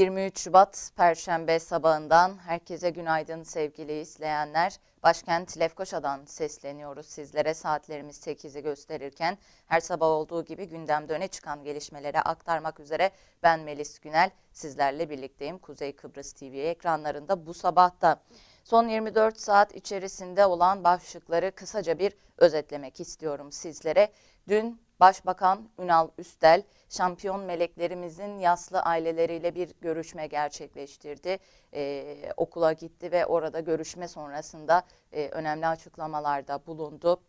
23 Şubat Perşembe sabahından herkese günaydın sevgili izleyenler. Başkent Lefkoşa'dan sesleniyoruz sizlere. Saatlerimiz 8'i gösterirken her sabah olduğu gibi gündemde öne çıkan gelişmelere aktarmak üzere ben Melis Günel sizlerle birlikteyim. Kuzey Kıbrıs TV ekranlarında bu sabahta son 24 saat içerisinde olan başlıkları kısaca bir özetlemek istiyorum sizlere. Dün Başbakan Ünal Üstel şampiyon meleklerimizin yaslı aileleriyle bir görüşme gerçekleştirdi. Ee, okula gitti ve orada görüşme sonrasında e, önemli açıklamalarda bulundu.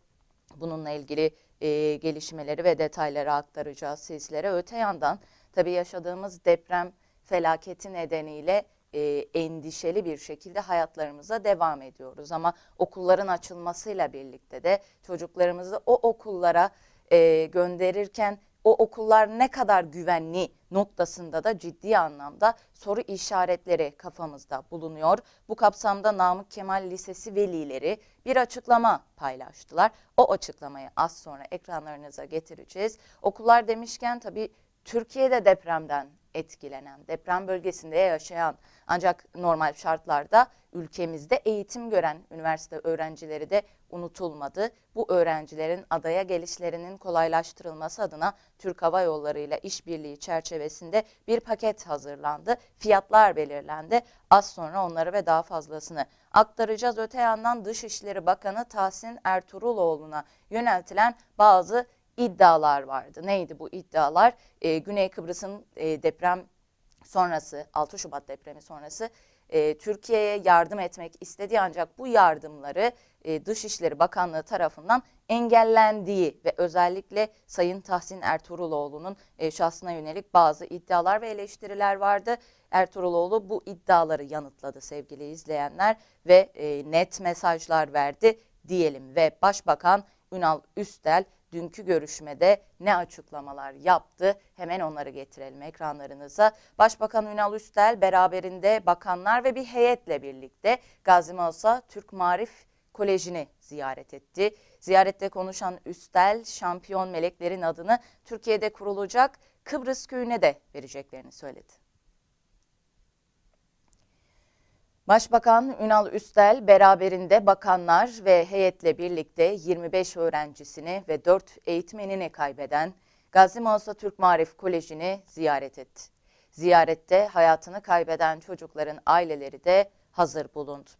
Bununla ilgili e, gelişmeleri ve detayları aktaracağız sizlere. Öte yandan tabii yaşadığımız deprem felaketi nedeniyle e, endişeli bir şekilde hayatlarımıza devam ediyoruz. Ama okulların açılmasıyla birlikte de çocuklarımızı o okullara e, gönderirken o okullar ne kadar güvenli noktasında da ciddi anlamda soru işaretleri kafamızda bulunuyor. Bu kapsamda Namık Kemal Lisesi velileri bir açıklama paylaştılar. O açıklamayı az sonra ekranlarınıza getireceğiz. Okullar demişken tabii Türkiye'de depremden etkilenen, deprem bölgesinde yaşayan ancak normal şartlarda ülkemizde eğitim gören üniversite öğrencileri de unutulmadı. Bu öğrencilerin adaya gelişlerinin kolaylaştırılması adına Türk Hava Yolları ile işbirliği çerçevesinde bir paket hazırlandı. Fiyatlar belirlendi. Az sonra onları ve daha fazlasını aktaracağız. Öte yandan Dışişleri Bakanı Tahsin Ertuğruloğlu'na yöneltilen bazı iddialar vardı. Neydi bu iddialar? Ee, Güney Kıbrıs'ın e, deprem sonrası 6 Şubat depremi sonrası e, Türkiye'ye yardım etmek istediği ancak bu yardımları e, Dışişleri Bakanlığı tarafından engellendiği ve özellikle Sayın Tahsin Ertuğruloğlu'nun e, şahsına yönelik bazı iddialar ve eleştiriler vardı. Ertuğruloğlu bu iddiaları yanıtladı sevgili izleyenler ve e, net mesajlar verdi diyelim ve Başbakan Ünal Üstel dünkü görüşmede ne açıklamalar yaptı? Hemen onları getirelim ekranlarınıza. Başbakan Ünal Üstel beraberinde bakanlar ve bir heyetle birlikte Gazi Mausa Türk Marif Koleji'ni ziyaret etti. Ziyarette konuşan Üstel, şampiyon meleklerin adını Türkiye'de kurulacak Kıbrıs köyüne de vereceklerini söyledi. Başbakan Ünal Üstel beraberinde bakanlar ve heyetle birlikte 25 öğrencisini ve 4 eğitmenini kaybeden Gazi Mausa Türk Marif Koleji'ni ziyaret etti. Ziyarette hayatını kaybeden çocukların aileleri de hazır bulundu.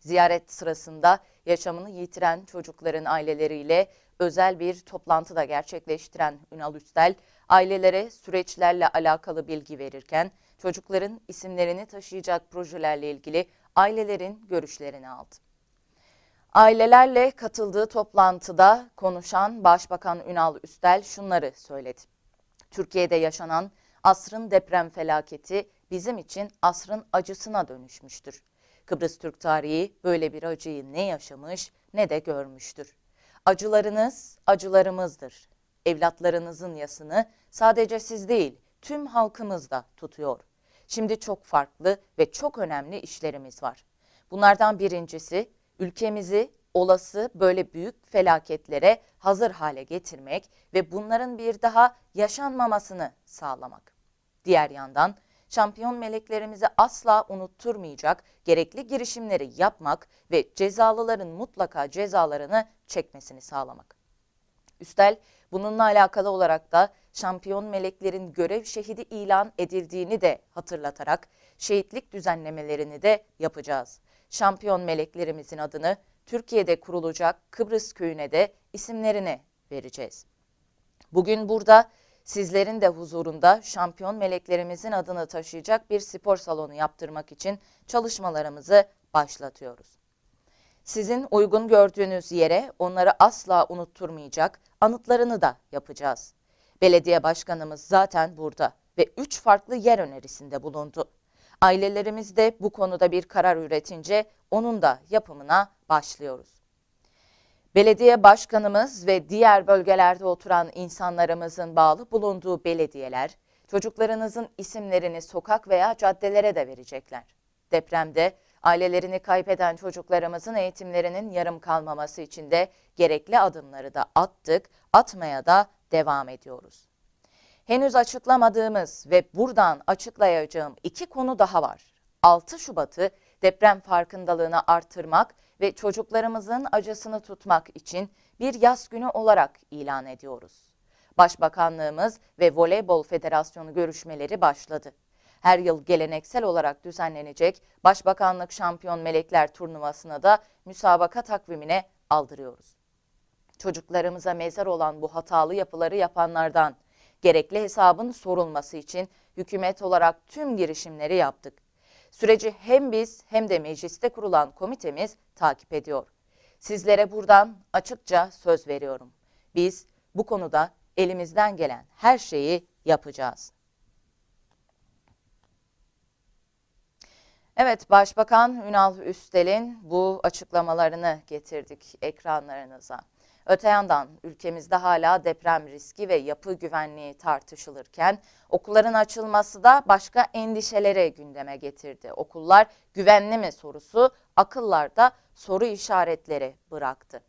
Ziyaret sırasında yaşamını yitiren çocukların aileleriyle özel bir toplantı da gerçekleştiren Ünal Üstel, ailelere süreçlerle alakalı bilgi verirken çocukların isimlerini taşıyacak projelerle ilgili ailelerin görüşlerini aldı. Ailelerle katıldığı toplantıda konuşan Başbakan Ünal Üstel şunları söyledi. Türkiye'de yaşanan asrın deprem felaketi bizim için asrın acısına dönüşmüştür. Kıbrıs Türk tarihi böyle bir acıyı ne yaşamış ne de görmüştür. Acılarınız acılarımızdır. Evlatlarınızın yasını sadece siz değil tüm halkımız da tutuyor. Şimdi çok farklı ve çok önemli işlerimiz var. Bunlardan birincisi ülkemizi olası böyle büyük felaketlere hazır hale getirmek ve bunların bir daha yaşanmamasını sağlamak. Diğer yandan şampiyon meleklerimizi asla unutturmayacak gerekli girişimleri yapmak ve cezalıların mutlaka cezalarını çekmesini sağlamak. Üstel bununla alakalı olarak da şampiyon meleklerin görev şehidi ilan edildiğini de hatırlatarak şehitlik düzenlemelerini de yapacağız. Şampiyon meleklerimizin adını Türkiye'de kurulacak Kıbrıs köyüne de isimlerini vereceğiz. Bugün burada sizlerin de huzurunda şampiyon meleklerimizin adını taşıyacak bir spor salonu yaptırmak için çalışmalarımızı başlatıyoruz. Sizin uygun gördüğünüz yere onları asla unutturmayacak anıtlarını da yapacağız. Belediye başkanımız zaten burada ve üç farklı yer önerisinde bulundu. Ailelerimiz de bu konuda bir karar üretince onun da yapımına başlıyoruz. Belediye başkanımız ve diğer bölgelerde oturan insanlarımızın bağlı bulunduğu belediyeler çocuklarınızın isimlerini sokak veya caddelere de verecekler. Depremde ailelerini kaybeden çocuklarımızın eğitimlerinin yarım kalmaması için de gerekli adımları da attık, atmaya da devam ediyoruz. Henüz açıklamadığımız ve buradan açıklayacağım iki konu daha var. 6 Şubat'ı deprem farkındalığını artırmak ve çocuklarımızın acısını tutmak için bir yaz günü olarak ilan ediyoruz. Başbakanlığımız ve Voleybol Federasyonu görüşmeleri başladı. Her yıl geleneksel olarak düzenlenecek Başbakanlık Şampiyon Melekler turnuvasına da müsabaka takvimine aldırıyoruz. Çocuklarımıza mezar olan bu hatalı yapıları yapanlardan gerekli hesabın sorulması için hükümet olarak tüm girişimleri yaptık. Süreci hem biz hem de mecliste kurulan komitemiz takip ediyor. Sizlere buradan açıkça söz veriyorum. Biz bu konuda elimizden gelen her şeyi yapacağız. Evet, Başbakan Ünal Üstel'in bu açıklamalarını getirdik ekranlarınıza. Öte yandan ülkemizde hala deprem riski ve yapı güvenliği tartışılırken okulların açılması da başka endişeleri gündeme getirdi. Okullar güvenli mi sorusu akıllarda soru işaretleri bıraktı.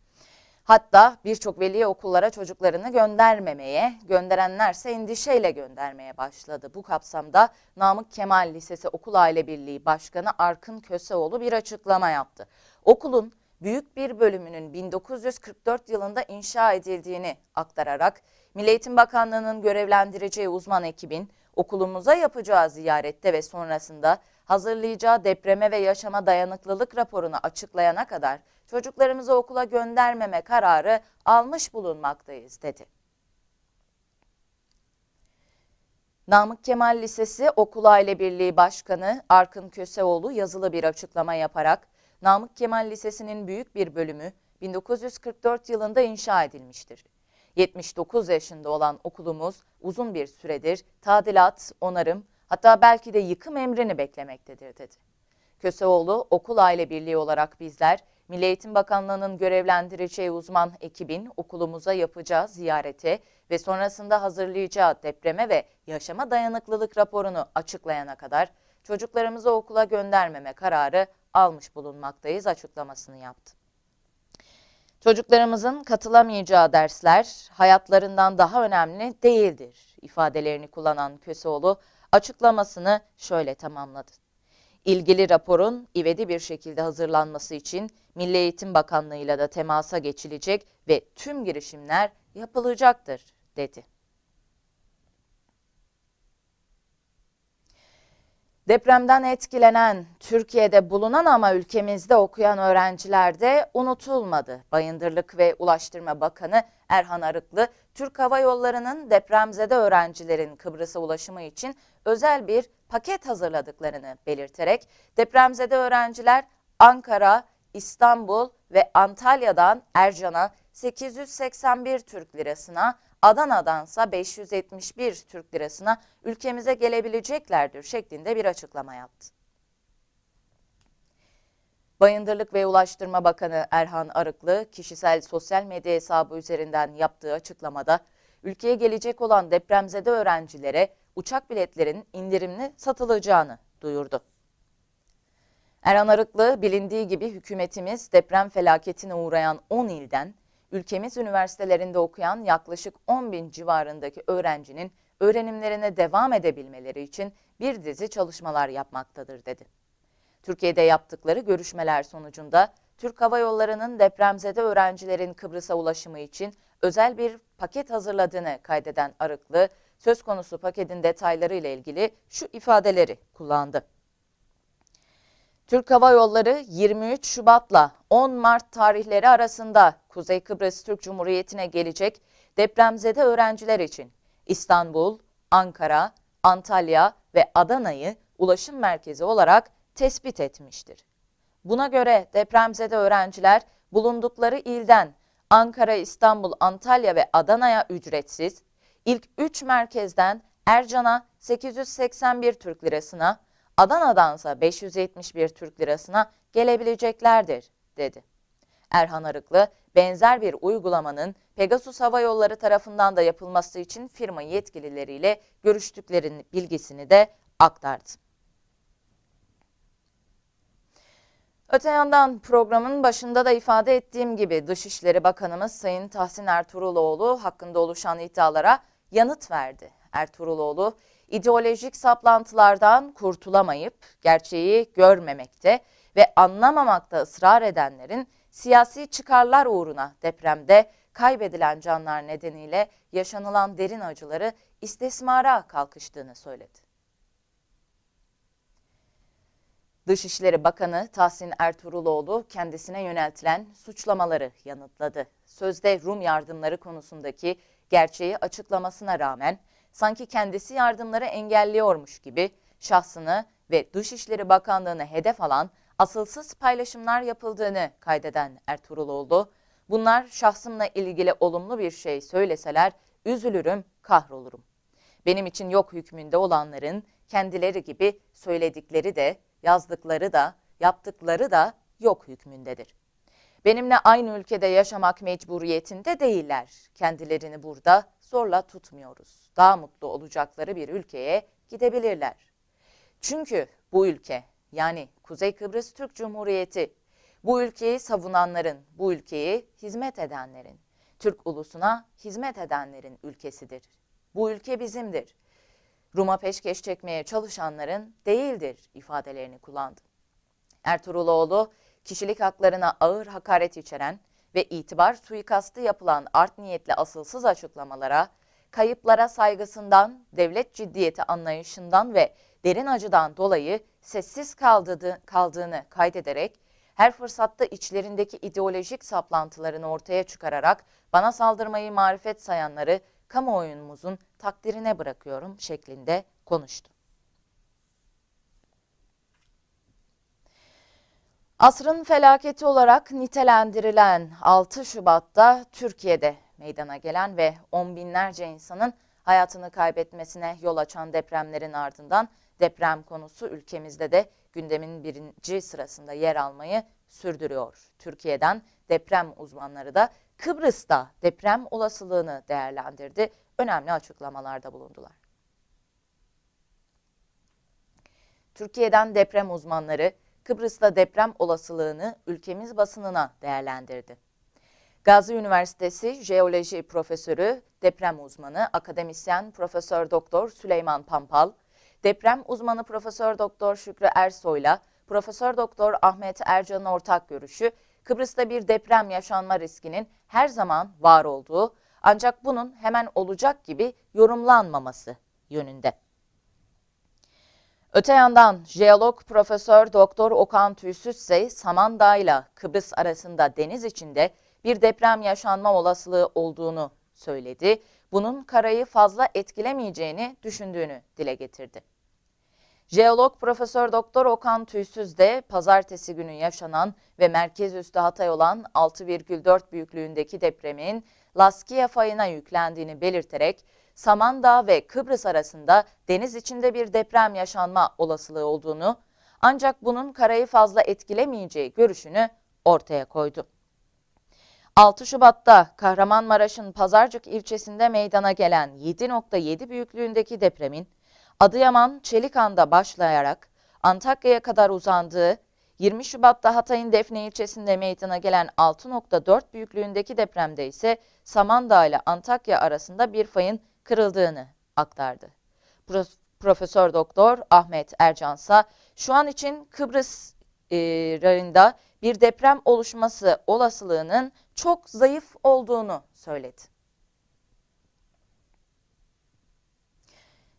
Hatta birçok veli okullara çocuklarını göndermemeye, gönderenlerse endişeyle göndermeye başladı. Bu kapsamda Namık Kemal Lisesi Okul Aile Birliği Başkanı Arkın Köseoğlu bir açıklama yaptı. Okulun büyük bir bölümünün 1944 yılında inşa edildiğini aktararak Milli Eğitim Bakanlığı'nın görevlendireceği uzman ekibin okulumuza yapacağı ziyarette ve sonrasında hazırlayacağı depreme ve yaşama dayanıklılık raporunu açıklayana kadar çocuklarımızı okula göndermeme kararı almış bulunmaktayız dedi. Namık Kemal Lisesi Okul Aile Birliği Başkanı Arkın Köseoğlu yazılı bir açıklama yaparak Namık Kemal Lisesi'nin büyük bir bölümü 1944 yılında inşa edilmiştir. 79 yaşında olan okulumuz uzun bir süredir tadilat, onarım hatta belki de yıkım emrini beklemektedir dedi. Köseoğlu okul aile birliği olarak bizler Milli Eğitim Bakanlığı'nın görevlendireceği uzman ekibin okulumuza yapacağı ziyarete ve sonrasında hazırlayacağı depreme ve yaşama dayanıklılık raporunu açıklayana kadar çocuklarımızı okula göndermeme kararı almış bulunmaktayız açıklamasını yaptı. Çocuklarımızın katılamayacağı dersler hayatlarından daha önemli değildir ifadelerini kullanan Köseoğlu açıklamasını şöyle tamamladı. İlgili raporun ivedi bir şekilde hazırlanması için Milli Eğitim Bakanlığı ile de temasa geçilecek ve tüm girişimler yapılacaktır dedi. Depremden etkilenen, Türkiye'de bulunan ama ülkemizde okuyan öğrenciler de unutulmadı. Bayındırlık ve Ulaştırma Bakanı Erhan Arıklı, Türk Hava Yolları'nın depremzede öğrencilerin Kıbrıs'a ulaşımı için özel bir paket hazırladıklarını belirterek depremzede öğrenciler Ankara, İstanbul ve Antalya'dan Ercan'a 881 Türk lirasına, Adana'dansa 571 Türk lirasına ülkemize gelebileceklerdir şeklinde bir açıklama yaptı. Bayındırlık ve Ulaştırma Bakanı Erhan Arıklı kişisel sosyal medya hesabı üzerinden yaptığı açıklamada ülkeye gelecek olan depremzede öğrencilere uçak biletlerin indirimli satılacağını duyurdu. Erhan Arıklı bilindiği gibi hükümetimiz deprem felaketine uğrayan 10 ilden ülkemiz üniversitelerinde okuyan yaklaşık 10 bin civarındaki öğrencinin öğrenimlerine devam edebilmeleri için bir dizi çalışmalar yapmaktadır dedi. Türkiye'de yaptıkları görüşmeler sonucunda Türk Hava Yolları'nın depremzede öğrencilerin Kıbrıs'a ulaşımı için özel bir paket hazırladığını kaydeden Arıklı, söz konusu paketin detayları ile ilgili şu ifadeleri kullandı. Türk Hava Yolları 23 Şubat'la 10 Mart tarihleri arasında Kuzey Kıbrıs Türk Cumhuriyeti'ne gelecek depremzede öğrenciler için İstanbul, Ankara, Antalya ve Adana'yı ulaşım merkezi olarak tespit etmiştir. Buna göre depremzede öğrenciler bulundukları ilden Ankara, İstanbul, Antalya ve Adana'ya ücretsiz, ilk 3 merkezden Ercan'a 881 Türk lirasına, Adana'dansa 571 Türk lirasına gelebileceklerdir, dedi. Erhan Arıklı, benzer bir uygulamanın Pegasus Hava Yolları tarafından da yapılması için firma yetkilileriyle görüştüklerinin bilgisini de aktardı. Öte yandan programın başında da ifade ettiğim gibi Dışişleri Bakanımız Sayın Tahsin Ertuğruloğlu hakkında oluşan iddialara yanıt verdi. Ertuğruloğlu, ideolojik saplantılardan kurtulamayıp gerçeği görmemekte ve anlamamakta ısrar edenlerin siyasi çıkarlar uğruna depremde kaybedilen canlar nedeniyle yaşanılan derin acıları istismara kalkıştığını söyledi. Dışişleri Bakanı Tahsin Ertuğruloğlu kendisine yöneltilen suçlamaları yanıtladı. Sözde Rum yardımları konusundaki gerçeği açıklamasına rağmen sanki kendisi yardımları engelliyormuş gibi şahsını ve Dışişleri Bakanlığı'nı hedef alan asılsız paylaşımlar yapıldığını kaydeden Ertuğruloğlu, bunlar şahsımla ilgili olumlu bir şey söyleseler üzülürüm, kahrolurum. Benim için yok hükmünde olanların kendileri gibi söyledikleri de yazdıkları da, yaptıkları da yok hükmündedir. Benimle aynı ülkede yaşamak mecburiyetinde değiller. Kendilerini burada zorla tutmuyoruz. Daha mutlu olacakları bir ülkeye gidebilirler. Çünkü bu ülke yani Kuzey Kıbrıs Türk Cumhuriyeti bu ülkeyi savunanların, bu ülkeyi hizmet edenlerin, Türk ulusuna hizmet edenlerin ülkesidir. Bu ülke bizimdir. Rum'a peşkeş çekmeye çalışanların değildir ifadelerini kullandı. Ertuğruloğlu, kişilik haklarına ağır hakaret içeren ve itibar suikastı yapılan art niyetli asılsız açıklamalara, kayıplara saygısından, devlet ciddiyeti anlayışından ve derin acıdan dolayı sessiz kaldığı, kaldığını kaydederek, her fırsatta içlerindeki ideolojik saplantılarını ortaya çıkararak bana saldırmayı marifet sayanları kamuoyumuzun takdirine bırakıyorum şeklinde konuştu. Asrın felaketi olarak nitelendirilen 6 Şubat'ta Türkiye'de meydana gelen ve on binlerce insanın hayatını kaybetmesine yol açan depremlerin ardından deprem konusu ülkemizde de gündemin birinci sırasında yer almayı sürdürüyor. Türkiye'den deprem uzmanları da Kıbrıs'ta deprem olasılığını değerlendirdi. Önemli açıklamalarda bulundular. Türkiye'den deprem uzmanları Kıbrıs'ta deprem olasılığını ülkemiz basınına değerlendirdi. Gazi Üniversitesi Jeoloji Profesörü, deprem uzmanı, akademisyen Profesör Doktor Süleyman Pampal, deprem uzmanı Profesör Doktor Şükrü Ersoy'la Profesör Doktor Ahmet Ercan'ın ortak görüşü Kıbrıs'ta bir deprem yaşanma riskinin her zaman var olduğu ancak bunun hemen olacak gibi yorumlanmaması yönünde. Öte yandan jeolog Profesör Doktor Okan Tüysüz ise Samandağ ile Kıbrıs arasında deniz içinde bir deprem yaşanma olasılığı olduğunu söyledi. Bunun karayı fazla etkilemeyeceğini düşündüğünü dile getirdi. Jeolog Profesör Doktor Okan Tüysüz de pazartesi günü yaşanan ve merkez üstü Hatay olan 6,4 büyüklüğündeki depremin Laskiye fayına yüklendiğini belirterek Samandağ ve Kıbrıs arasında deniz içinde bir deprem yaşanma olasılığı olduğunu ancak bunun karayı fazla etkilemeyeceği görüşünü ortaya koydu. 6 Şubat'ta Kahramanmaraş'ın Pazarcık ilçesinde meydana gelen 7.7 büyüklüğündeki depremin Adıyaman Çelikan'da başlayarak Antakya'ya kadar uzandığı 20 Şubat'ta Hatay'ın Defne ilçesinde meydana gelen 6.4 büyüklüğündeki depremde ise Samandağ ile Antakya arasında bir fayın kırıldığını aktardı. Profesör Doktor Ahmet Ercansa şu an için Kıbrıs e, bir deprem oluşması olasılığının çok zayıf olduğunu söyledi.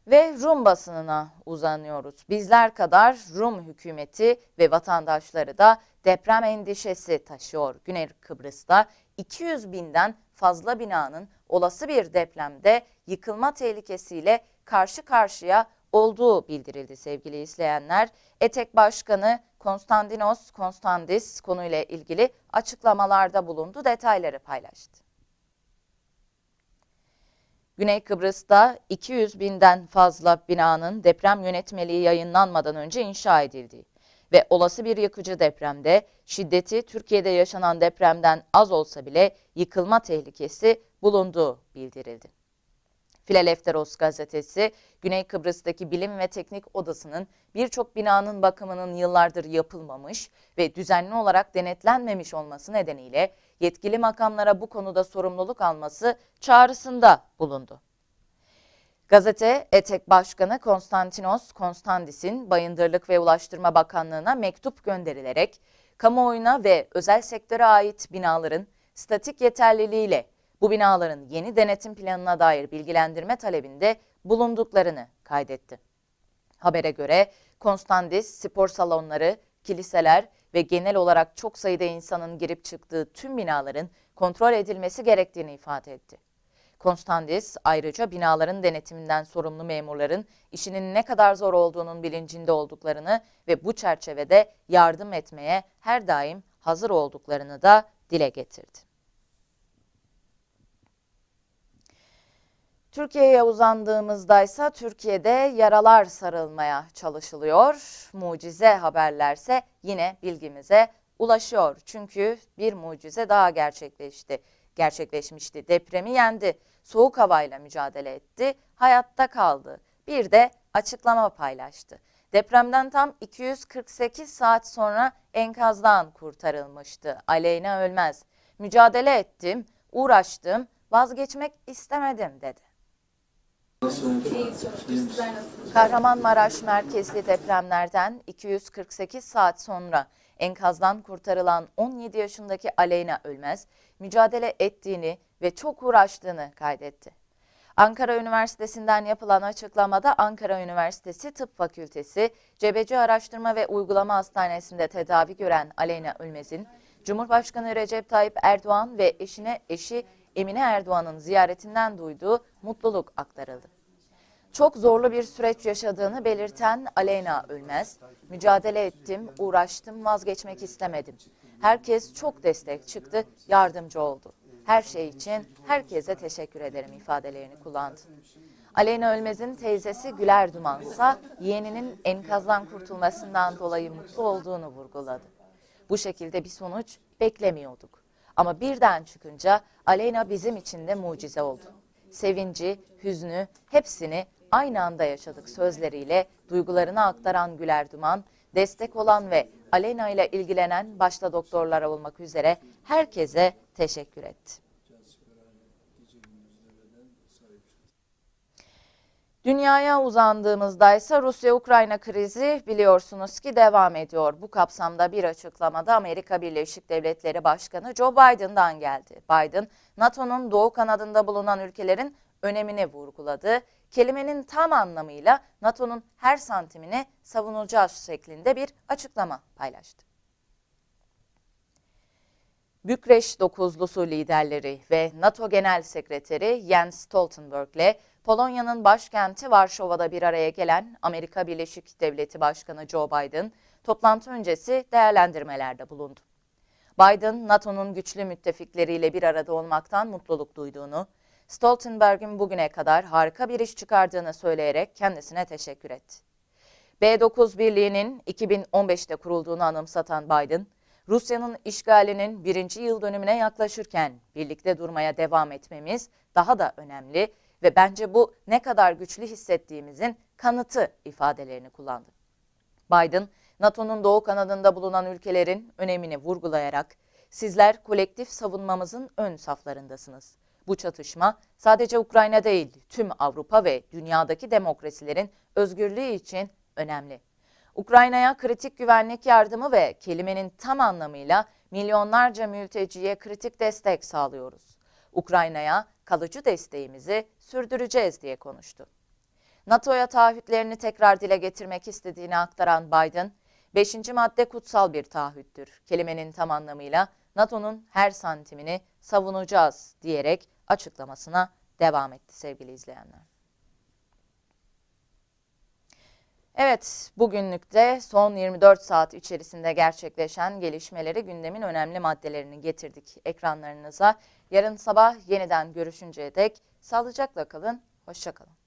Ve Rum basınına uzanıyoruz. Bizler kadar Rum hükümeti ve vatandaşları da deprem endişesi taşıyor. Güney Kıbrıs'ta 200 binden fazla binanın olası bir depremde yıkılma tehlikesiyle karşı karşıya olduğu bildirildi sevgili izleyenler. ETEK Başkanı Konstantinos Konstantis konuyla ilgili açıklamalarda bulundu, detayları paylaştı. Güney Kıbrıs'ta 200 binden fazla binanın deprem yönetmeliği yayınlanmadan önce inşa edildiği ve olası bir yıkıcı depremde şiddeti Türkiye'de yaşanan depremden az olsa bile yıkılma tehlikesi bulunduğu bildirildi. Filalefteros gazetesi, Güney Kıbrıs'taki Bilim ve Teknik Odası'nın birçok binanın bakımının yıllardır yapılmamış ve düzenli olarak denetlenmemiş olması nedeniyle yetkili makamlara bu konuda sorumluluk alması çağrısında bulundu. Gazete ETEK Başkanı Konstantinos Konstandis'in Bayındırlık ve Ulaştırma Bakanlığı'na mektup gönderilerek kamuoyuna ve özel sektöre ait binaların statik yeterliliğiyle bu binaların yeni denetim planına dair bilgilendirme talebinde bulunduklarını kaydetti. Habere göre Konstandis spor salonları, kiliseler ve genel olarak çok sayıda insanın girip çıktığı tüm binaların kontrol edilmesi gerektiğini ifade etti. Konstandis ayrıca binaların denetiminden sorumlu memurların işinin ne kadar zor olduğunun bilincinde olduklarını ve bu çerçevede yardım etmeye her daim hazır olduklarını da dile getirdi. Türkiye'ye uzandığımızda ise Türkiye'de yaralar sarılmaya çalışılıyor. Mucize haberlerse yine bilgimize ulaşıyor. Çünkü bir mucize daha gerçekleşti. Gerçekleşmişti. Depremi yendi. Soğuk havayla mücadele etti. Hayatta kaldı. Bir de açıklama paylaştı. Depremden tam 248 saat sonra enkazdan kurtarılmıştı. Aleyna Ölmez. Mücadele ettim, uğraştım, vazgeçmek istemedim dedi. Kahramanmaraş merkezli depremlerden 248 saat sonra enkazdan kurtarılan 17 yaşındaki Aleyna Ölmez mücadele ettiğini ve çok uğraştığını kaydetti. Ankara Üniversitesi'nden yapılan açıklamada Ankara Üniversitesi Tıp Fakültesi Cebeci Araştırma ve Uygulama Hastanesi'nde tedavi gören Aleyna Ölmez'in Cumhurbaşkanı Recep Tayyip Erdoğan ve eşine eşi Emine Erdoğan'ın ziyaretinden duyduğu mutluluk aktarıldı. Çok zorlu bir süreç yaşadığını belirten Aleyna Ölmez, mücadele ettim, uğraştım, vazgeçmek istemedim. Herkes çok destek çıktı, yardımcı oldu. Her şey için herkese teşekkür ederim ifadelerini kullandı. Aleyna Ölmez'in teyzesi Güler Dumansa yeğeninin enkazdan kurtulmasından dolayı mutlu olduğunu vurguladı. Bu şekilde bir sonuç beklemiyorduk. Ama birden çıkınca Aleyna bizim için de mucize oldu. Sevinci, hüznü hepsini aynı anda yaşadık sözleriyle duygularını aktaran Güler Duman, destek olan ve Aleyna ile ilgilenen başta doktorlar olmak üzere herkese teşekkür etti. Dünyaya uzandığımızda ise Rusya-Ukrayna krizi biliyorsunuz ki devam ediyor. Bu kapsamda bir açıklamada Amerika Birleşik Devletleri Başkanı Joe Biden'dan geldi. Biden, NATO'nun doğu kanadında bulunan ülkelerin önemini vurguladı. Kelimenin tam anlamıyla NATO'nun her santimini savunacağız şeklinde bir açıklama paylaştı. Bükreş dokuzlusu liderleri ve NATO Genel Sekreteri Jens Stoltenberg ile Polonya'nın başkenti Varşova'da bir araya gelen Amerika Birleşik Devleti Başkanı Joe Biden toplantı öncesi değerlendirmelerde bulundu. Biden, NATO'nun güçlü müttefikleriyle bir arada olmaktan mutluluk duyduğunu, Stoltenberg'in bugüne kadar harika bir iş çıkardığını söyleyerek kendisine teşekkür etti. B9 Birliği'nin 2015'te kurulduğunu anımsatan Biden, Rusya'nın işgalinin birinci yıl dönümüne yaklaşırken birlikte durmaya devam etmemiz daha da önemli ve bence bu ne kadar güçlü hissettiğimizin kanıtı ifadelerini kullandı. Biden, NATO'nun doğu kanadında bulunan ülkelerin önemini vurgulayarak sizler kolektif savunmamızın ön saflarındasınız. Bu çatışma sadece Ukrayna değil, tüm Avrupa ve dünyadaki demokrasilerin özgürlüğü için önemli. Ukrayna'ya kritik güvenlik yardımı ve kelimenin tam anlamıyla milyonlarca mülteciye kritik destek sağlıyoruz. Ukrayna'ya kalıcı desteğimizi sürdüreceğiz diye konuştu. NATO'ya taahhütlerini tekrar dile getirmek istediğini aktaran Biden, 5. madde kutsal bir taahhüttür. Kelimenin tam anlamıyla NATO'nun her santimini savunacağız diyerek açıklamasına devam etti sevgili izleyenler. Evet, bugünlük de son 24 saat içerisinde gerçekleşen gelişmeleri gündemin önemli maddelerini getirdik ekranlarınıza. Yarın sabah yeniden görüşünceye dek sağlıcakla kalın, hoşçakalın.